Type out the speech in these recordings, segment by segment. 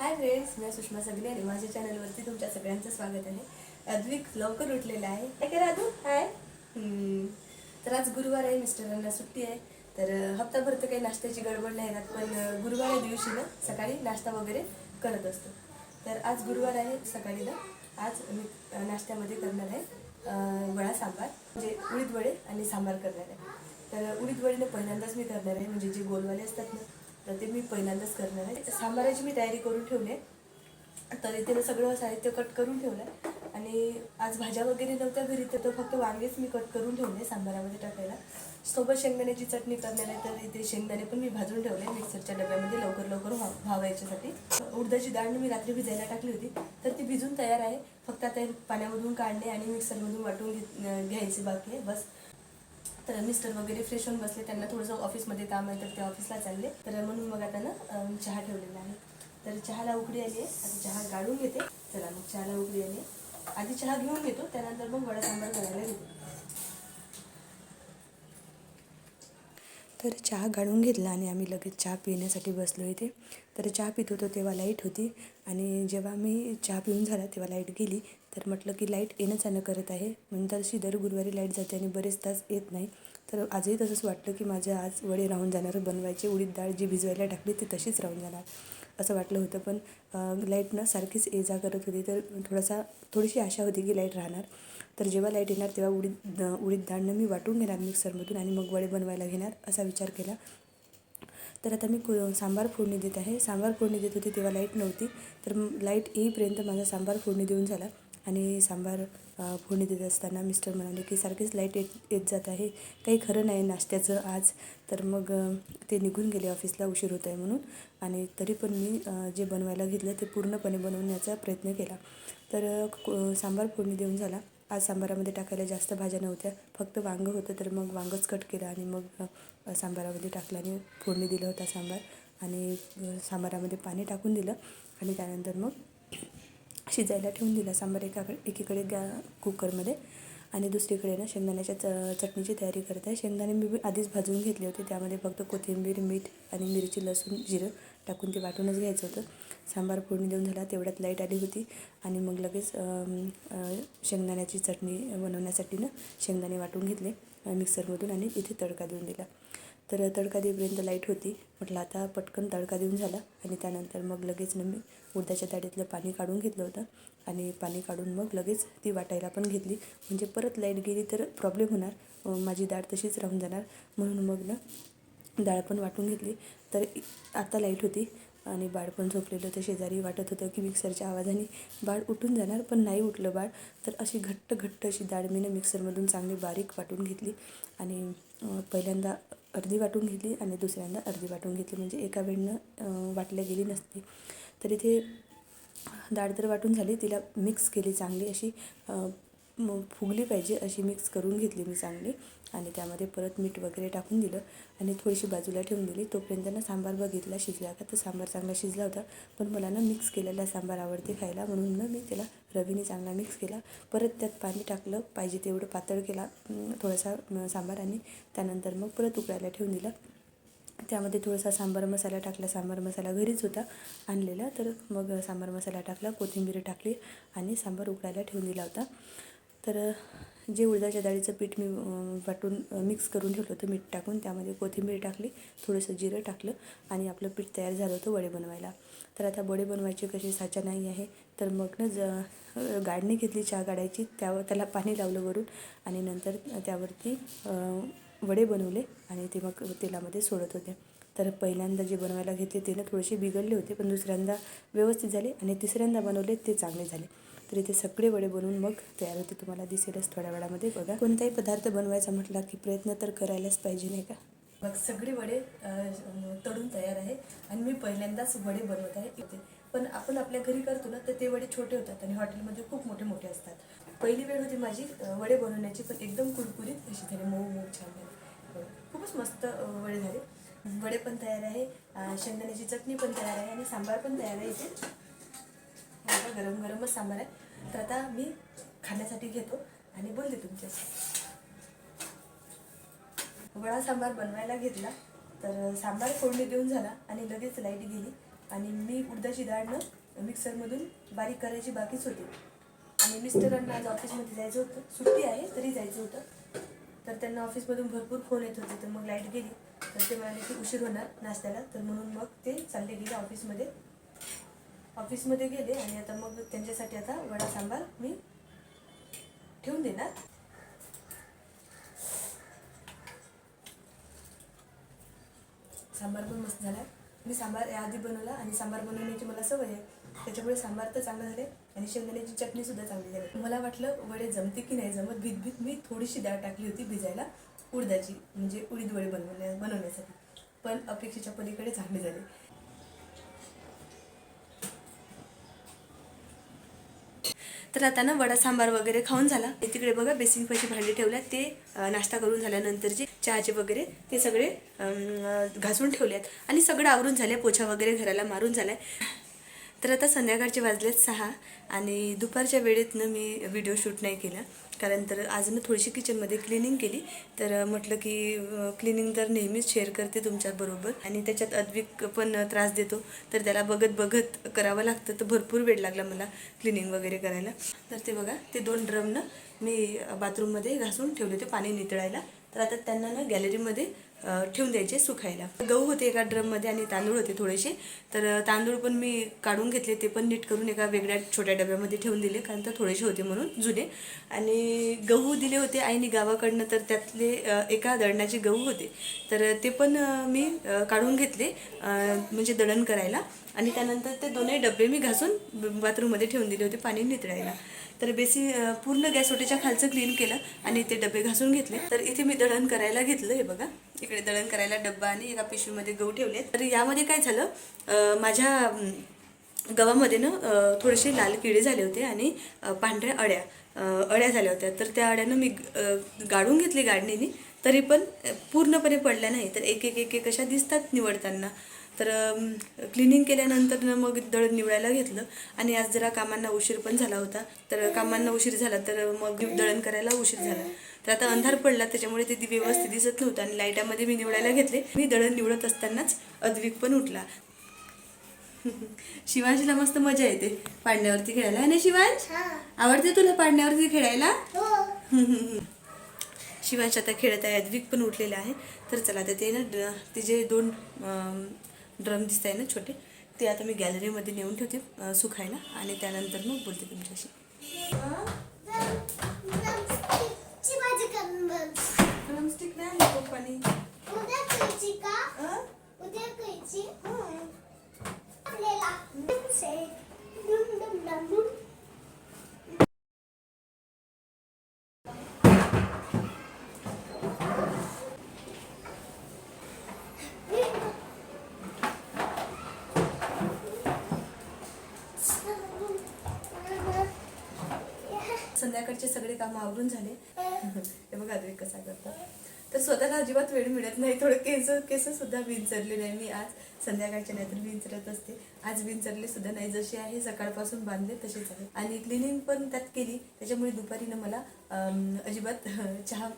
Hi friends मी सुषमा सगळे आणि माझ्या चॅनलवरती तुमच्या सगळ्यांचं स्वागत आहे. अद्विक लवकर उठलेला आहे. काय करा अजून हाय तर आज गुरुवार आहे मिस्टरांना सुट्टी आहे. तर हप्ताभर तर काही नाश्त्याची गडबड नाही राहत पण गुरुवार दिवशी ना सकाळी नाश्ता वगैरे करत असतो. तर आज गुरुवार आहे सकाळी ना आज मी नाश्त्यामध्ये करणार आहे वडा सांबार म्हणजे उडीद वडे आणि सांबार करणार आहे. तर उडीद वडीने पहिल्यांदाच मी करणार आहे म्हणजे जे गोलवाले असतात ना तर ते मी पहिल्यांदाच करणार आहे. सांबाराची मी तयारी करून ठेवली आहे. तर इथे मी सगळं साहित्य कट करून ठेवलं आहे. आणि आज भाज्या वगैरे नव्हत्या घरी तर तो फक्त वांगेच मी कट करून ठेवले सांबारामध्ये टाकायला. सोबत शेंगदाण्याची चटणी करणार आहे तर इथे शेंगदाणे पण मी भाजून ठेवले मिक्सरच्या डब्यामध्ये लवकर लवकर व्हा व्हावायच्यासाठी. उडदाची डाळ मी रात्री भिजायला टाकली होती. तर ती भिजून तयार आहे. फक्त आता पाण्यामधून काढणे आणि मिक्सरमधून वाटून घे घ्यायची बाकी आहे. बस. तर मिस्टर वगैरे फ्रेश होऊन बसले. त्यांना थोडंसं ऑफिसमध्ये काम आहे तर ते ऑफिसला चालले. तर म्हणून मग आता ना चहा ठेवलेला आहे. तर चहाला उकडी आली आहे. आता चहा गाळून घेते. चला मग चहाला उकडी आली आहे. आधी चहा घेऊन घेतो त्यानंतर मग वडा सांबार करायला घेतो. तर चहा गाळून घेतला आणि आम्ही लगेच चहा पिण्यासाठी बसलो इथे. तर चहा पित होतो तेव्हा लाइट होती. आणि जेव्हा मी चहा पिऊन झाला तेव्हा लाइट गेली. तर म्हटलं की लाइट येणं जाणं करत आहे. म्हणजे तशी दर गुरुवारी लाइट जाते आणि बरेच तास येत नाही. तर आजही तसंच वाटलं की माझं आज वडे राहून जाणार. बनवायचे उडीद डाळ जी भिजवायला टाकली ती तशीच राहून जाणार. असं वाटलं होतं. पण लाईटनं सारखीच ये जा करत होती. तर थोडासा थोडीशी आशा होती की लाइट राहणार. तर जेव्हा लाइट येणार तेव्हा उडीद उडीद डाळनं मी वाटून घेणार मिक्सरमधून आणि मग वडे बनवायला घेणार असा विचार केला. तर आता मी कु सांबार फोडणी देत आहे. सांबार फोडणी देत होती तेव्हा लाइट नव्हती. तर लाइट येईपर्यंत माझा सांबार फोडणी देऊन झाला. आणि सांबार फोडणी देत असताना मिस्टर म्हणाले की सारखीच लाइट येत येत जात आहे. काही खरं नाही नाश्त्याचं आज. तर मग ते निघून गेले ऑफिसला उशीर होत आहे म्हणून. आणि तरी पण मी जे बनवायला घेतलं ते पूर्णपणे बनवण्याचा प्रयत्न केला. तर को- सांबार फोडणी देऊन झाला. आज सांबारामध्ये टाकायला जास्त भाज्या नव्हत्या. फक्त वांगं होतं तर मग वांगंच कट केलं आणि मग सांबारामध्ये टाकलं आणि फोडणी दिलं होता सांबार. आणि सांबारामध्ये पाणी टाकून दिलं. आणि त्यानंतर मग शिजायला ठेवून दिला सांबार एकाकडे एकीकडे गॅ कुकरमध्ये आणि दुसरीकडे ना शेंगदाण्याच्या च चटणीची तयारी करत आहे शेंगदाणे मी आधीच भाजून घेतले होते. त्यामध्ये फक्त कोथिंबीर मीठ आणि मिरची लसूण जिरं टाकून ते वाटूनच घ्यायचं होतं. सांबार फोडणी देऊन झाला. तेवढ्यात लाइट आली होती आणि मग लगेच शेंगदाण्याची चटणी बनवण्यासाठी ना शेंगदाणे वाटून घेतले मिक्सरमधून आणि इथे तडका देऊन दिला. तर तडका देईपर्यंत लाइट होती. म्हटलं आता पटकन तडका देऊन झाला. आणि त्यानंतर मग लगेच मी उडदाच्या डाळीतलं पाणी काढून घेतलं होतं. आणि पाणी काढून मग लगेच ती वाटायला पण घेतली. म्हणजे परत लाइट गेली तर प्रॉब्लेम होणार. माझी डाळ तशीच राहून जाणार. म्हणून मग ना डाळ पण वाटून घेतली. तर आता लाइट होती. आणि बाळ पण झोपलेलं होतं. शेजारी वाटत होतं की मिक्सरच्या आवाजाने बाळ उठून जाणार पण नाही उठलं बाळ. तर अशी घट्ट घट्ट अशी डाळ मी ना मिक्सरमधून चांगली बारीक वाटून घेतली. आणि पहिल्यांदा अर्धी वाटून घेतली आणि दुसऱ्यांदा अर्धी वाटून घेतली. म्हणजे एका वेळनं वाटली वाटल्या गेली नसती. तर इथे डाळ तर वाटून झाली तिला मिक्स केली चांगली अशी फुगली पाहिजे अशी मिक्स करून घेतली मी चांगली. आणि त्यामध्ये परत मीठ वगैरे टाकून दिलं. आणि थोडीशी बाजूला ठेवून दिली. तोपर्यंत ना सांबार बघितला शिजला का? तर सांबार चांगला शिजला होता. पण मला ना मिक्स केलेला सांबार आवडते खायला. म्हणून ना मी त्याला रवीने चांगला मिक्स केला. परत त्यात पाणी टाकलं. पाहिजे तेवढं पातळ केला. थोडासा सांबार आणि त्यानंतर मग परत उकळायला ठेवून दिला. त्यामध्ये थोडासा सांबार मसाला टाकला. सांबार मसाला घरीच होता. आणलेला. तर मग सांबार मसाला टाकला. कोथिंबीर टाकली आणि सांबार उकळायला ठेवून दिला होता. तर जे उडदाच्या डाळीचं पीठ मी वाटून मिक्स करून ठेवलं होतं मीठ टाकून त्यामध्ये कोथिंबीर टाकली थोडंसं जिरं टाकलं आणि आपलं पीठ तयार झालं होतं वडे बनवायला. तर आता वडे बनवायचे कसे साचा नाही आहे तर मग ना ज गाडणी घेतली चहा गाडायची त्यावर त्याला पाणी लावलं वरून आणि नंतर त्यावरती वडे बनवले आणि ते मग तेलामध्ये सोडत होते. तर पहिल्यांदा जे बनवायला घेतले ते ना थोडेसे बिघडले होते पण दुसऱ्यांदा व्यवस्थित झाले आणि तिसऱ्यांदा बनवले ते चांगले झाले. तर इथे सगळे वडे बनवून मग तयार होते. तुम्हाला दिसेलच थोड्या वेळामध्ये. बघा कोणताही पदार्थ बनवायचा म्हटला की प्रयत्न तर करायलाच पाहिजे नाही का? मग सगळे वडे तळून तयार आहे आणि मी पहिल्यांदाच वडे बनवत आहे इथे. पण आपण आपल्या घरी करतो ना तर ते वडे छोटे होतात आणि हॉटेलमध्ये खूप मोठे मोठे असतात. पहिली वेळ होती माझी वडे बनवण्याची पण एकदम कुरकुरीत अशी झाली. मऊ मऊ छान झाली. खूपच मस्त वडे झाले. वडे पण तयार आहे शेंगदाण्याची चटणी पण तयार आहे आणि सांबार पण तयार आहे इथे. आता गरम गरमच सांबार आहे. तर आता मी खाण्यासाठी घेतो आणि बोलते तुमच्याशी. वडा सांबार बनवायला घेतला तर सांबार फोडणी देऊन झाला आणि लगेच लाइट गेली आणि मी उडदाची डाळनं मिक्सरमधून बारीक करायची बाकीच होती. आणि मिस्टरांना आज ऑफिसमध्ये जायचं होतं. सुट्टी आहे तरी जायचं होतं. तर त्यांना ऑफिसमधून भरपूर फोन येत होते तर मग लाइट गेली. तर ते म्हणाले की उशीर होणार नाश्त्याला तर म्हणून मग ते चालले गेले ऑफिसमध्ये ऑफिसमध्ये गेले आणि आता मग त्यांच्यासाठी आता वडा सांबार मी ठेवून देणार. सांबार पण मस्त झाला. मी सांबार याआधी बनवला आणि सांबार बनवण्याची मला सवय आहे. त्याच्यामुळे सांबार तर चांगलं झाले आणि शेंगदाण्याची चटणी सुद्धा चांगली झाली. मला वाटलं वडे जमते की नाही जमत भीत भीत मी थोडीशी डाळ टाकली होती भिजायला उडदाची म्हणजे उडीद वडे बनवण्या बनवण्यासाठी. पण अपेक्षेच्या पलीकडे चांगले झाले. तर आता ना वडा सांबार वगैरे खाऊन झाला. तिकडे बघा बेसिंग पैसे भांडी ठेवल्यात. ते नाश्ता करून झाल्यानंतरचे चहाचे वगैरे ते सगळे घासून ठेवले आहेत आणि सगळं आवरून झाले पोछा वगैरे घराला मारून झालाय. तर आता संध्याकाळचे वाजलेत सहा आणि दुपारच्या वेळेतनं मी व्हिडिओ शूट नाही केला. कारण तर आज थोडीशी किचनमध्ये क्लिनिंग केली. तर म्हटलं की क्लिनिंग तर नेहमीच शेअर करते तुमच्याबरोबर आणि त्याच्यात अद्विक पण त्रास देतो. तर त्याला बघत बघत करावं लागतं. तर भरपूर वेळ लागला मला क्लिनिंग वगैरे करायला. तर ते बघा ते दोन ड्रमनं मी बाथरूममध्ये घासून ठेवले होते पाणी नितळायला. तर आता त्यांना ना गॅलरीमध्ये ठेवून द्यायचे सुखायला. गहू होते एका ड्रममध्ये आणि तांदूळ होते थोडेसे. तर तांदूळ पण मी काढून घेतले ते पण नीट करून एका वेगळ्या छोट्या डब्यामध्ये ठेवून दिले कारण तर थोडेसे होते म्हणून जुने. आणि गहू दिले होते आईने गावाकडनं तर त्यातले एका दळणाचे गहू होते. तर ते पण मी काढून घेतले म्हणजे दळण करायला. आणि त्यानंतर ते दोन्ही डबे मी घासून बाथरूममध्ये ठेवून दिले होते पाणी नितळायला. तर बेसी पूर्ण गॅस ओटीच्या खालचं क्लीन केलं आणि ते डबे घासून घेतले. तर इथे मी दळण करायला घेतलं हे बघा. इकडे दळण करायला डब्बा आणि एका पिशवीमध्ये गहू ठेवले तर यामध्ये काय झालं माझ्या गव्हामध्ये ना थोडेसे लाल किडे झाले होते आणि पांढऱ्या अळ्या अळ्या झाल्या होत्या. तर त्या अळ्यानं मी गाडून घेतली गाडणीने तरी पण पूर्णपणे पडल्या नाही. तर एक एक एक एक अशा दिसतात निवडताना. तर क्लिनिंग केल्यानंतर ना मग दळण निवडायला घेतलं. आणि आज जरा कामांना उशीर पण झाला होता. तर कामांना उशीर झाला तर मग दळण करायला उशीर झाला. तर आता अंधार पडला त्याच्यामुळे ते व्यवस्थित दिसत नव्हतं आणि लाईटामध्ये मी निवडायला घेतले. मी दळण निवडत असतानाच अद्विक पण उठला. शिवांशला मस्त मजा येते पाडण्यावरती खेळायला. आणि शिवांश? आवडते तुला पाडण्यावरती खेळायला? शिवांश आता खेळत आहे. अद्विक पण उठलेला आहे. तर चला आता ते ना ड- ते जे दोन ड्रम दिसत आहे ना छोटे ते आता मी गॅलरीमध्ये नेऊन ठेवते सुखायला. आणि त्यानंतर मग बोलते तुमच्याशी. उद्या संध्याकाळचे सगळे कामं आवरून झाले. हे बघा अद्विक कसा करतात तर स्वतःला अजिबात वेळ मिळत नाही. थोडं केस केस सुद्धा विंचरले नाही मी आज. संध्याकाळच्या नाहीतर विंचरत असते. आज विंचरले सुद्धा नाही. जसे आहे सकाळपासून बांधले तसेच आहे. आणि क्लिनिंग पण त्यात केली. त्याच्यामुळे दुपारी ना मला अजिबात चहा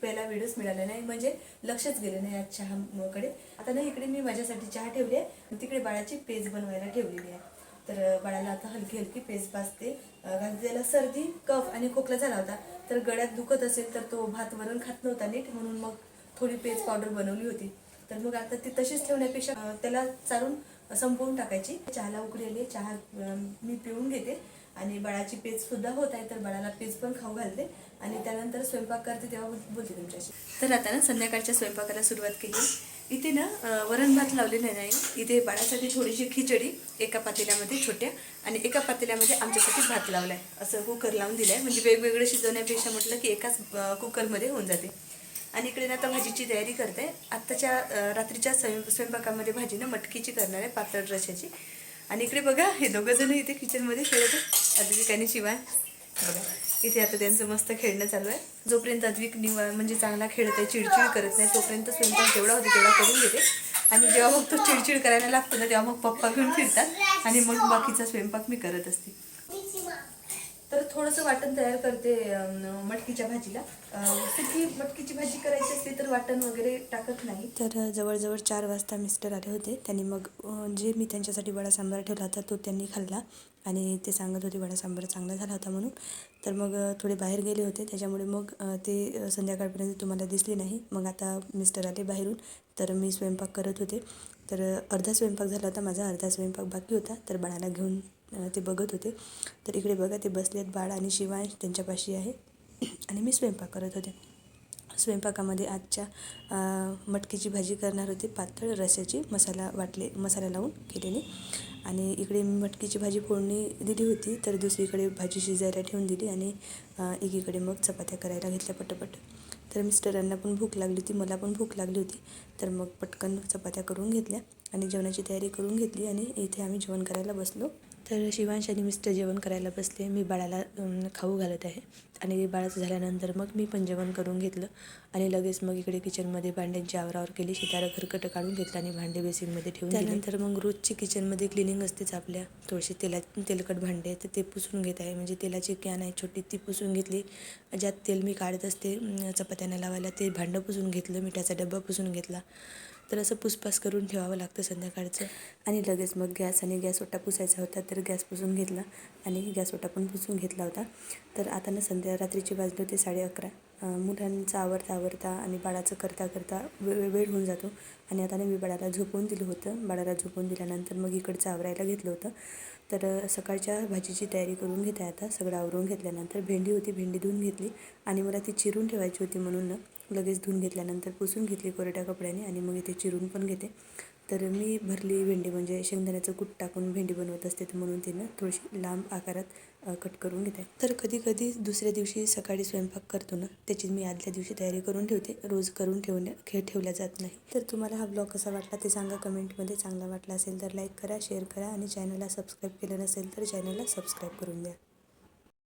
प्यायला वेळच मिळाला नाही. म्हणजे लक्षच गेलं नाही आज चहाकडे आता ना इकडे मी माझ्यासाठी चहा ठेवली आहे. तिकडे बाळाची पेज बनवायला ठेवलेली आहे. तर बाळाला आता हलकी हलकी पेस भाजते. अं, कारण त्याला सर्दी कफ आणि खोकला झाला होता तर गळ्यात दुखत असेल तर तो भात वरण खात नव्हता नीट. म्हणून मग थोडी पेज पावडर बनवली होती. तर मग आता ती तशीच ठेवण्यापेक्षा त्याला चालून संपवून टाकायची. चहाला उकडी आली चहा मी पिऊन घेते. आणि बाळाची पेज सुद्धा होत आहे तर बाळाला पेज पण खाऊ घालते. आणि त्यानंतर स्वयंपाक करते तेव्हा बोलते तुमच्याशी. तर आता ना संध्याकाळच्या स्वयंपाकाला सुरुवात केली. इथे ना वरण भात लावलेला नाही इथे बाळासाठी थोडीशी खिचडी एका पातेल्यामध्ये छोट्या आणि एका पातेल्यामध्ये आमच्यासाठी भात लावला आहे असं कुकर लावून दिलं आहे म्हणजे वेगवेगळं शिजवण्यापेक्षा म्हटलं की एकाच कुकरमध्ये होऊन जाते. आणि इकडे ना आता भाजीची तयारी करते आत्ताच्या रात्रीच्या स्वयं स्वयंपाकामध्ये भाजी ना मटकीची करणार आहे पातळ रशाची आणि इकडे बघा हे दोघंजणं इथे किचनमध्ये खेळत आहेत. अद्विक ठिकाणी शिवाय. बघा. इथे आता त्यांचं मस्त खेळणं चालू आहे. जोपर्यंत अद्विक निवा म्हणजे चांगला खेळत आहे चिडचिड करत नाही तोपर्यंत स्वयंपाक जेवढा होतो तेवढा करून घेते. आणि जेव्हा मग तो चिडचिड करायला लागतो ना तेव्हा मग पप्पा घेऊन फिरतात. आणि मग बाकीचा स्वयंपाक मी करत असते. तर थोडंसं वाटण तयार करते मटकीच्या भाजीला. अं, सुकी मटकीची भाजी करायची असते तर वाटण वगैरे टाकत नाही. तर जवळजवळ चार वाजता मिस्टर आले होते. त्यांनी मग जे मी त्यांच्यासाठी वडा सांबार ठेवला होता तो त्यांनी खाल्ला. आणि ते सांगत होते वडा सांबार चांगला झाला होता म्हणून. तर मग थोडे बाहेर गेले होते. त्याच्यामुळे मग ते संध्याकाळपर्यंत तुम्हाला दिसले नाही. मग आता मिस्टर आले बाहेरून. तर मी स्वयंपाक करत होते. तर अर्धा स्वयंपाक झाला होता माझा. अर्धा स्वयंपाक बाकी होता. तर बाळाला घेऊन ते बघत होते. तर इकडे बघा ते बसलेत बाळ आणि शिवांश त्यांच्यापाशी आहे. आणि मी स्वयंपाक करत होते. स्वयंपाकामध्ये आजच्या मटकीची भाजी करणार होती पातळ रस्याची मसाला वाटले मसाला लावून केलेली. आणि इकडे मी मटकीची भाजी फोडणी दिली होती तर दुसरीकडे भाजी शिजायला ठेवून दिली आणि एकीकडे मग चपात्या करायला घेतल्या पटपट. तर मिस्टरांना पण भूक लागली होती मला पण भूक लागली होती. तर मग पटकन चपात्या करून घेतल्या आणि जेवणाची तयारी करून घेतली आणि इथे आम्ही जेवण करायला बसलो. तर शिवांश आणि मिस्टर जेवण करायला बसले. मी बाळाला खाऊ घालत आहे. आणि बाळाचं झाल्यानंतर मग मी पण जेवण करून घेतलं. आणि लगेच मग इकडे किचनमध्ये भांड्यांची आवरावर केली. शितारा खरकटं काढून घेतलं आणि भांडे बेसिनमध्ये ठेवून त्यानंतर मग रोजची किचनमध्ये क्लिनिंग असतेच आपल्या. थोडीशी तेला तेलकट भांडे आहेत तर ते पुसून घेत आहे. म्हणजे तेलाची कॅन आहे छोटी ती पुसून घेतली. ज्यात तेल मी काढत असते अं, चपात्यांना लावायला ते भांडं पुसून घेतलं. मिठाचा डब्बा पुसून घेतला. तर असं पुसपास करून ठेवावं लागतं संध्याकाळचं. आणि लगेच मग गॅस आणि गॅस ओटा पुसायचा होता तर गॅस पुसून घेतला आणि गॅस ओटा पण पुसून घेतला होता. तर आता ना संध्या रात्रीची वाजली होती साडे अकरा. मुलांचं आवरता आवरता आणि बाळाचं करता करता वेळ वेळ होऊन जातो. आणि आता मी बाळाला झोपवून दिलं होतं. बाळाला झोपवून दिल्यानंतर मग इकडचं आवरायला घेतलं होतं. तर सकाळच्या भाजीची तयारी करून घेते आता. सगळं आवरून घेतल्यानंतर भेंडी होती भेंडी धुवून घेतली. आणि मला ती चिरून ठेवायची होती म्हणून लगेच धुवून घेतल्यानंतर पुसून घेतली कोरड्या कपड्याने आणि मग इथे चिरून पण घेते. तर मी भरली भेंडी म्हणजे शेंगदाण्याचं कूट टाकून भेंडी बनवत असते तर म्हणून तिनं थोडीशी लांब आकारात कट करून घेते तर कधी कधी दुसऱ्या दिवशी सकाळी स्वयंपाक करतो ना त्याची मी आदल्या दिवशी तयारी करून ठेवते. रोज करून ठेवण्या खे ठेवल्या जात नाही. तर तुम्हाला हा ब्लॉग कसा वाटला ते सांगा कमेंटमध्ये. चांगला वाटला असेल तर लाईक करा शेअर करा आणि चॅनलला सबस्क्राईब केलं नसेल तर चॅनलला सबस्क्राईब करून द्या.